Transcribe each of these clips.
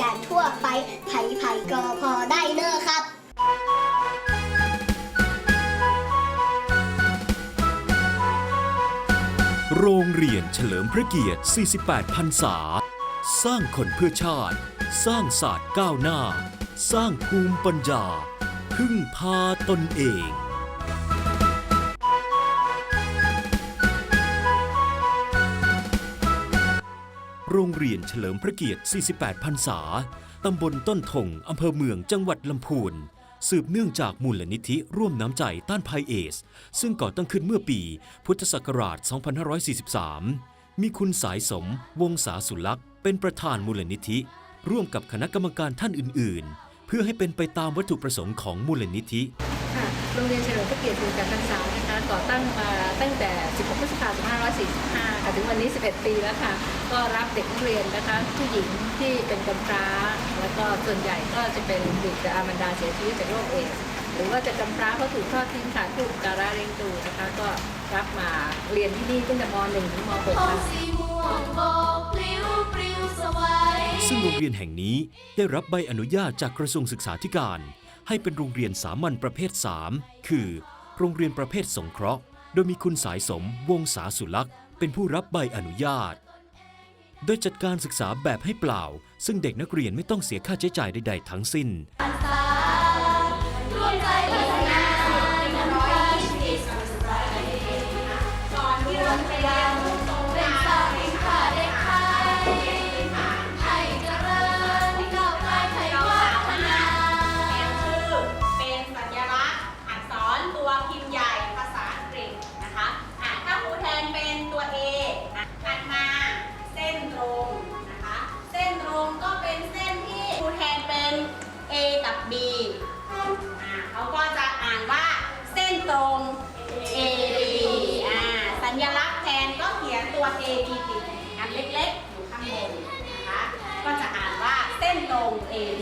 การทั่วไปไผ่ไผ่ก็พอได้เด้อครับโรงเรียนเฉลิมพระเกียรติ 48 พรรษา สร้างคนเพื่อชาติ สร้างศาสตร์ก้าวหน้า สร้างภูมิปัญญา พึ่งพาตนเอง โรงเรียนเฉลิมพระเกียรติ 48 พรรษา ตำบลต้นทงอำเภอเมืองจังหวัดลำพูน สืบเนื่องจากมูลนิธิร่วมน้ำใจต้านภัยเอส ซึ่งก่อตั้งขึ้นเมื่อปีพุทธศักราช 2543 มีคุณสายสม วงศาสุลักษ์เป็นประธานมูลนิธิ ร่วมกับคณะกรรมการท่านอื่น ๆ เพื่อให้เป็นไปตามวัตถุประสงค์ของมูลนิธิ โรงเรียนเฉลิมพระเกียรติ48พรรษานะคะก่อตั้งมาตั้งแต่ 16 พฤษภาคม 2545 ค่ะ ถึงวันนี้ 11 ปีแล้วค่ะ ก็รับเด็กนักเรียนนะคะผู้หญิงที่เป็นกำพร้า แล้วก็ส่วนใหญ่ก็จะเป็นบิดามันดาเสียชีวิตจากโรคเอดส์หรือว่าจะกำพร้าเขาถูกทอดทิ้งขาดผู้อุปการะเลี้ยงดูนะคะ ก็รับมาเรียนที่นี่ตั้งแต่ม .1 ถึงม .6 ทองค่ะสีม่วงโบกปลิวปลิวสวัยซึ่งโรงเรียนแห่งนี้ได้รับใบอนุญาตจากกระทรวงศึกษาธิการ ให้เป็นโรงเรียนสามัญประเภท 3 คือ โรงเรียนประเภทสงเคราะห์ โดยมีคุณสายสมวงศาสุลักษ์เป็นผู้รับใบอนุญาต โดยจัดการศึกษาแบบให้เปล่า ซึ่งเด็กนักเรียนไม่ต้องเสียค่าใช้จ่ายใด ๆ ทั้งสิ้น ตรง A B อ่าสัญลักษณ์แทนก็เขียนตัว A B ติดอันเล็กๆ อยู่ข้างบนนะคะ ก็จะอ่านว่าเส้นตรง A B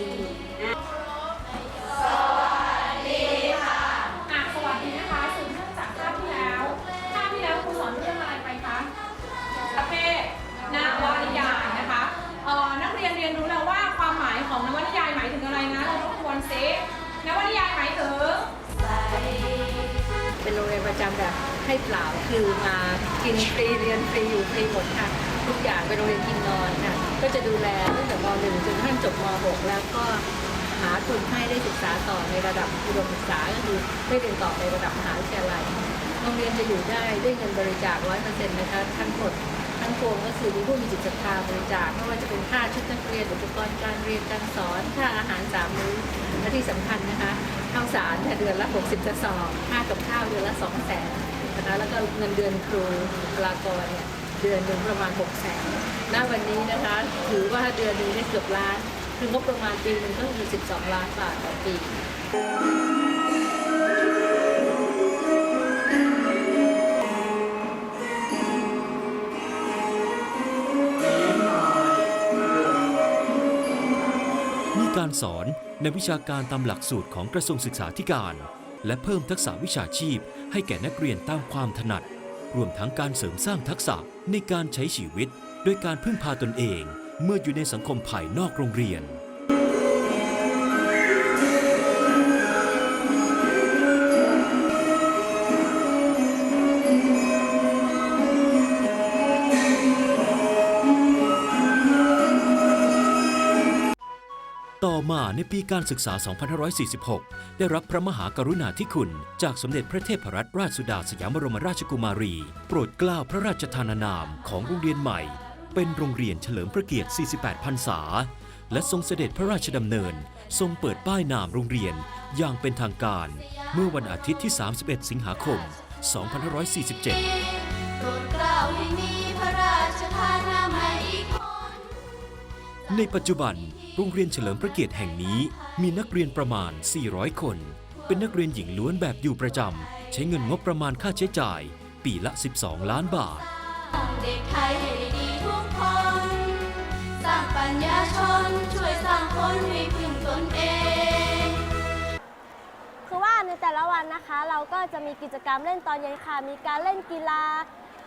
จำแบบให้เปล่าคือมากินฟรีเรียนฟรีอยู่ฟรีหมดค่ะ ทุกอย่างไปโรงเรียนกินนอนค่ะ ก็จะดูแลตั้งแต่ม .1 จนทั่งจบม .6 แล้วก็หาทุนให้ได้ศึกษาต่อในระดับอุดมศึกษาก็คือได้เรียนต่อในระดับมหาวิทยาลัยโรงเรียนจะอยู่ได้ด้วยเงินบริจาค100%นนะคะทั้งหมด งปวงก็คือมีผู้มีจิตศรัทธาบริจาคไม่ว่าจะเป็นค่าชุดนักเรียนอุปกรณ์การเรียนการสอนค่าอาหารสามมื้อและที่สำคัญนะคะข้าวสารเดือนละ 60กระสอบค่ากับข้าวเดือนละ2 0 0แสนนะคะแล้วก็เงินเดือนครูบุคลากรเนี่ยเดือนหนึ่งประมาณ6 0แสนณวันนี้นะคะถือว่าเดือนนี้ได้เกือบล้าน คืองบประมาณปีหนึงก็คือ 12 ล้านบาทต่อปี การสอนในวิชาการตามหลักสูตรของกระทรวงศึกษาธิการ และเพิ่มทักษะวิชาชีพ ให้แก่นักเรียนตามความถนัด รวมทั้งการเสริมสร้างทักษะในการใช้ชีวิต โดยการพึ่งพาตนเอง เมื่ออยู่ในสังคมภายนอกโรงเรียน มาในปีการศึกษา 2546 ได้รับพระมหากรุณาธิคุณ จากสมเด็จพระเทพรัตนราชสุดาสยามบรมราชกุมารี โปรดเกล้าพระราชทานนามของโรงเรียนใหม่ เป็นโรงเรียนเฉลิมพระเกียรติ 48 พรรษา และทรงเสด็จพระราชดำเนิน ทรงเปิดป้ายนามโรงเรียนอย่างเป็นทางการ เมื่อวันอาทิตย์ที่ 31 สิงหาคม 2547โปรดเกล้าให้มีพระราชทานามให ในปัจจุบัน โรงเรียนเฉลิมพระเกียรติแห่งนี้ มีนักเรียนประมาณ 400 คน เป็นนักเรียนหญิงล้วนแบบอยู่ประจำ ใช้เงินงบประมาณค่าใช้จ่าย ปีละ 12 ล้านบาท เด็กไทยให้ดีทุกคน สร้างปัญญาชน ช่วยสร้างคนให้พึ่งตนเอง คือว่าในแต่ละวันนะคะ เราก็จะมีกิจกรรมเล่นตอนเย็นค่ะ มีการเล่นกีฬา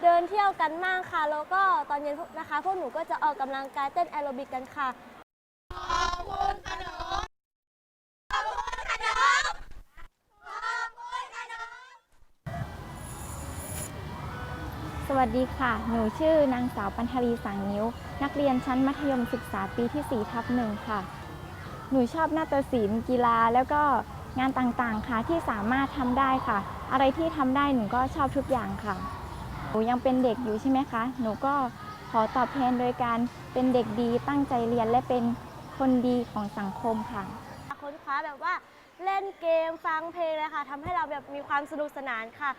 เดินเที่ยวกันมากค่ะ แล้วก็ตอนเย็นนะคะ พวกหนูก็จะออกกำลังกายเต้นแอโรบิกกันค่ะ สวัสดีค่ะ หนูชื่อนางสาวปัญธรีสังนิ้ว นักเรียนชั้นมัธยมศึกษาปีที่ 4 ทับหนึ่งค่ะ หนูชอบนาฏศิลป์กีฬาแล้วก็งานต่างๆ ค่ะที่สามารถทำได้ค่ะ อะไรที่ทำได้หนูก็ชอบทุกอย่างค่ะ นูยังเป็นเด็กอยู่ใช่ไหมคะ หนูก็ขอตอบแทนโดยการเป็นเด็กดีตั้งใจเรียนและเป็นคนดีของสังคมค่ะ ค้นคว้าแบบว่าเล่นเกมฟังเพลงนะคะทำให้เราแบบมีความสนุกสนานค่ะ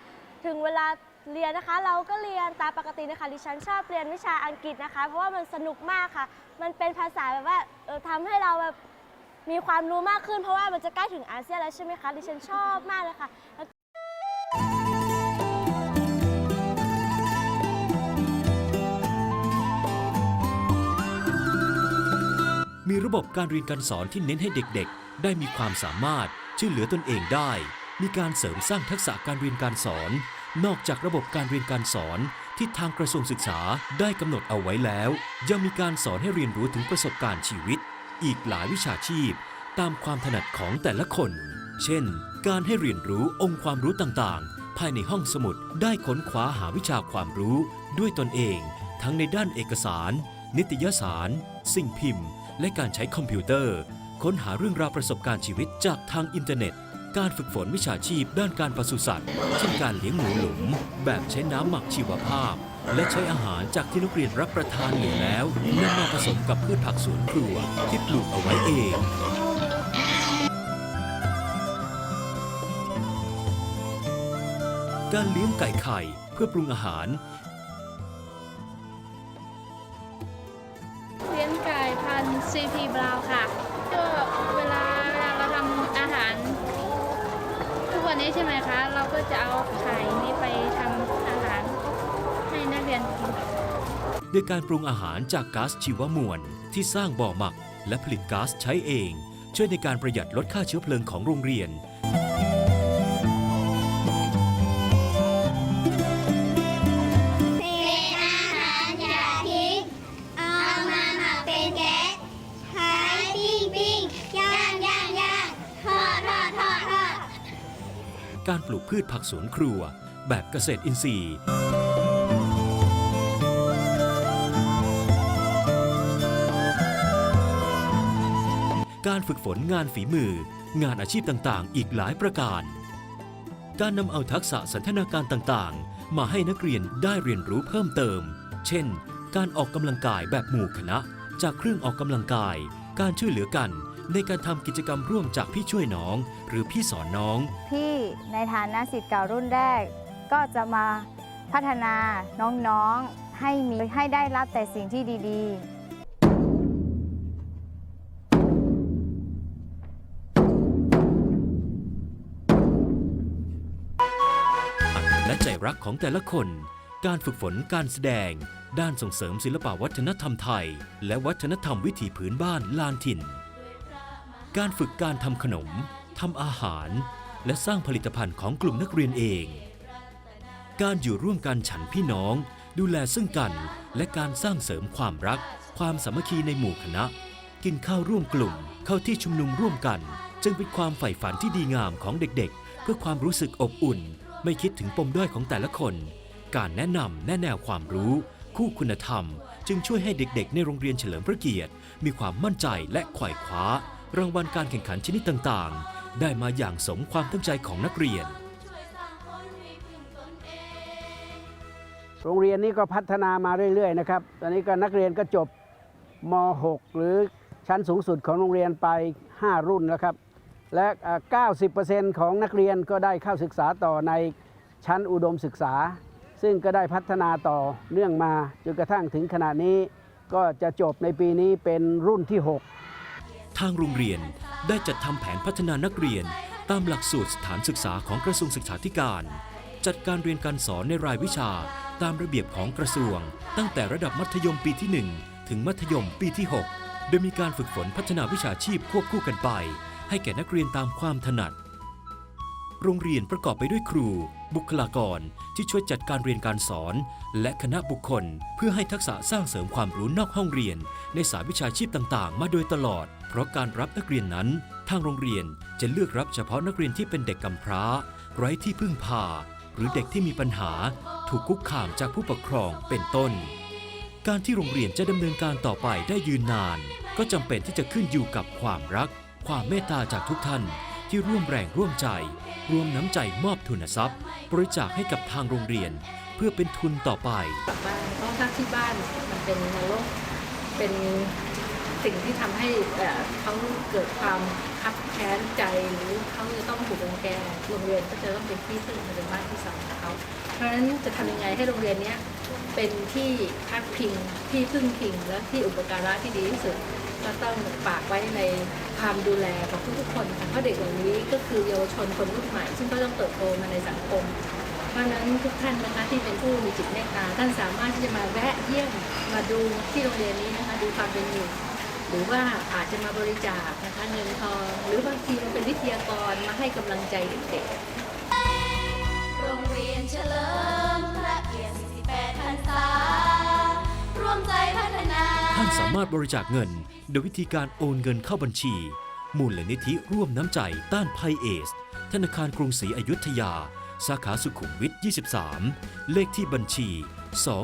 ถึงเวลาเรียนนะคะ เราก็เรียนตามปกตินะคะดิฉันชอบเรียนวิชาอังกฤษนะคะ เพราะว่ามันสนุกมากค่ะ มันเป็นภาษาแบบว่าเออทำให้เราแบบมีความรู้มากขึ้นเพราะว่ามันจะใกล้ถึงอาเซียนแล้วใช่ไหมคะดิฉันชอบมากเลยค่ะ ระบบการเรียนการสอนที่เน้นให้เด็กๆ ได้มีความสามารถช่วยเหลือตนเองได้ มีการเสริมสร้างทักษะการเรียนการสอน นอกจากระบบการเรียนการสอนที่ทางกระทรวงศึกษาได้กำหนดเอาไว้แล้ว ยังมีการสอนให้เรียนรู้ถึงประสบการณ์ชีวิต อีกหลายวิชาชีพ ตามความถนัดของแต่ละคน เช่น การให้เรียนรู้องค์ความรู้ต่างๆ ภายในห้องสมุดได้ค้นคว้าหาวิชาความรู้ ด้วยตนเอง ทั้งในด้านเอกสาร นิตยสาร สิ่งพิมพ์ และการใช้คอมพิวเตอร์ ค้นหาเรื่องราวประสบการณ์ชีวิตจากทางอินเทอร์เน็ต การฝึกฝนวิชาชีพด้านการปศุสัตว์เช่นการเลี้ยงหมูหลุม แบบใช้น้ำหมักชีวภาพ และใช้อาหารจากที่นักเรียนรับประทานเหลือแล้วนำมาผสมกับพืชผักสวนครัวที่ปลูกเอาไว้เองการเลี้ยงไก่ไข่เพื่อปรุงอาหาร นนี้ใช่ไหมคะ เราก็จะเอาไข่นี้ไปทำอาหารให้นักเรียนกินโดยการปรุงอาหารจากก๊าซชีวมวล ที่สร้างบ่อหมัก และผลิตก๊าซใช้เอง ช่วยในการประหยัดลดค่าเชื้อเพลิงของโรงเรียน เป็นอาหารอย่าทิ้งเอามาหมักเป็นแก๊ส การปลูกพืชผักสวนครัว แบบเกษตรอินทรีย์ การฝึกฝนงานฝีมือ งานอาชีพต่างๆ อีกหลายประการ การนำเอาทักษะสันทนาการต่างๆ มาให้นักเรียนได้เรียนรู้เพิ่มเติม เช่น การออกกำลังกายแบบหมู่คณะ จากเครื่องออกกำลังกาย การช่วยเหลือกัน ในการทำกิจกรรมร่วมจากพี่ช่วยน้อง หรือพี่สอนน้อง พี่ในฐานะสิทธิ์เก่ารุ่นแรก ก็จะมาพัฒนาน้องๆให้มีให้ได้รับแต่สิ่งที่ดีๆ และใจรักของแต่ละคน การฝึกฝนการแสดง ด้านส่งเสริมศิลปวัฒนธรรมไทย และวัฒนธรรมวิถีพื้นบ้านลานถิ่น การฝึกการทำขนมทำอาหาร และสร้างผลิตภัณฑ์ของกลุ่มนักเรียนเอง การอยู่ร่วมกันฉันพี่น้อง ดูแลซึ่งกันและการสร้างเสริมความรัก ความสามัคคีในหมู่คณะ กินข้าวร่วมกลุ่ม เข้าที่ชุมนุมร่วมกัน จึงเป็นความใฝ่ฝันที่ดีงามของเด็กๆ เพื่อความรู้สึกอบอุ่น ไม่คิดถึงปมด้อยของแต่ละคน การแนะนำแนะแนวความรู้ คู่คุณธรรม จึงช่วยให้เด็กๆ ในโรงเรียนเฉลิมพระเกียรติ มีความมั่นใจและไขว่คว้า รางวัลการแข่งขันชนิดต่างๆ ได้มาอย่างสมความตั้งใจของนักเรียน โรงเรียนนี้ก็พัฒนามาเรื่อยๆนะครับ ตอนนี้ก็นักเรียนก็จบม .6 หรือชั้นสูงสุดของโรงเรียนไป 5 รุ่นแล้วครับ และ 90%ของนักเรียนก็ได้เข้าศึกษาต่อในชั้นอุดมศึกษา ซึ่งก็ได้พัฒนาต่อเนื่องมาจนกระทั่งถึงขณะนี้ ก็จะจบในปีนี้เป็นรุ่นที่ 6 ทางโรงเรียนได้จัดทำแผนพัฒนานักเรียนตามหลักสูตรสถานศึกษาของกระทรวงศึกษาธิการ จัดการเรียนการสอนในรายวิชาตามระเบียบของกระทรวง ตั้งแต่ระดับมัธยมปีที่ 1 ถึงมัธยมปีที่ 6 โดยมีการฝึกฝนพัฒนาวิชาชีพควบคู่กันไป ให้แก่นักเรียนตามความถนัด โรงเรียนประกอบไปด้วยครู บุคลากรที่ช่วยจัดการเรียนการสอน และคณะบุคคล เพื่อให้ทักษะสร้างเสริมความรู้นอกห้องเรียน ในสายวิชาชีพต่างๆ มาโดยตลอด เพราะการรับนักเรียนนั้น ทางโรงเรียนจะเลือกรับเฉพาะนักเรียนที่เป็นเด็กกำพร้า ไร้ที่พึ่งพา หรือเด็กที่มีปัญหา ถูกคุกคามจากผู้ปกครองเป็นต้น การที่โรงเรียนจะดำเนินการต่อไปได้ยืนนาน ก็จำเป็นที่จะขึ้นอยู่กับความรัก ความเมตตาจากทุกท่าน ที่ร่วมแรงร่วมใจ รวมน้ำใจมอบทุนทรัพย์ บริจาคให้กับทางโรงเรียน เพื่อเป็นทุนต่อไปบ้านเพราะถ้าที่บ้านมันเป็นนรกเป็นสิ่งที่ทำให้เขาเกิดความคับแค้นใจหรือเขาจะต้องถูกรังแกโรงเรียนก็จะต้องเป็นที่พึ่งเป็นบ้านที่สองของเขาเพราะฉะนั้นจะทำยังไงให้โรงเรียนเนี้ยเป็นที่พักพิงที่พึ่งพิงและที่อุปการะที่ดีที่สุด ก็ต้องฝากไว้ในความดูแลของทุกๆคนค่ะเพราะเด็กเหล่านี้ก็คือเยาวชนคนรุ่นใหม่ ซึ่งก็ต้องเติบโตมาในสังคม เพราะฉะนั้นทุกท่านนะคะที่เป็นผู้มีจิตเมตตาท่านสามารถที่จะมาแวะเยี่ยมมาดูที่โรงเรียนนี้นะคะดูความเป็นอยู่หรือว่าอาจจะมาบริจาคนะคะเงินทองหรือบางทีมาเป็นวิทยากรมาให้กำลังใจเด็กๆโรงเรียนเฉลิม มใจพัฒนาท่านสามารถบริจาคเงิน โดยวิธีการโอนเงินเข้าบัญชี มูลนิธิร่วมน้ำใจต้านภัยเอส ธนาคารกรุงศรีอยุธยา สาขาสุขุมวิท 23 เลขที่บัญชี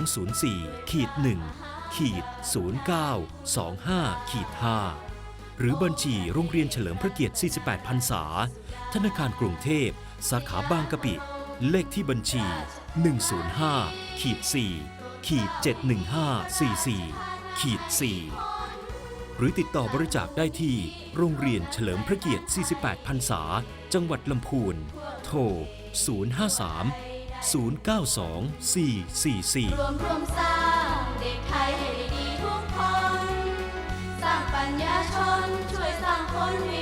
204ขีด1ขีด0925ขีด5หรือบัญชีโรงเรียนเฉลิมพระเกียรติ 48 พรรษา ธนาคารกรุงเทพ สาขาบางกะปิ เลขที่บัญชี 105ขีด4 ขีด71544ขีด4หรือติดต่อบริจาคได้ที่โรงเรียนเฉลิมพระเกียรติ 48พรรษา จังหวัดลำพูน โทร 053 092 444 รวมรวมสร้างเด็กไทยให้ดีทุกคน สร้างปัญญาชนช่วยสร้างคนวิ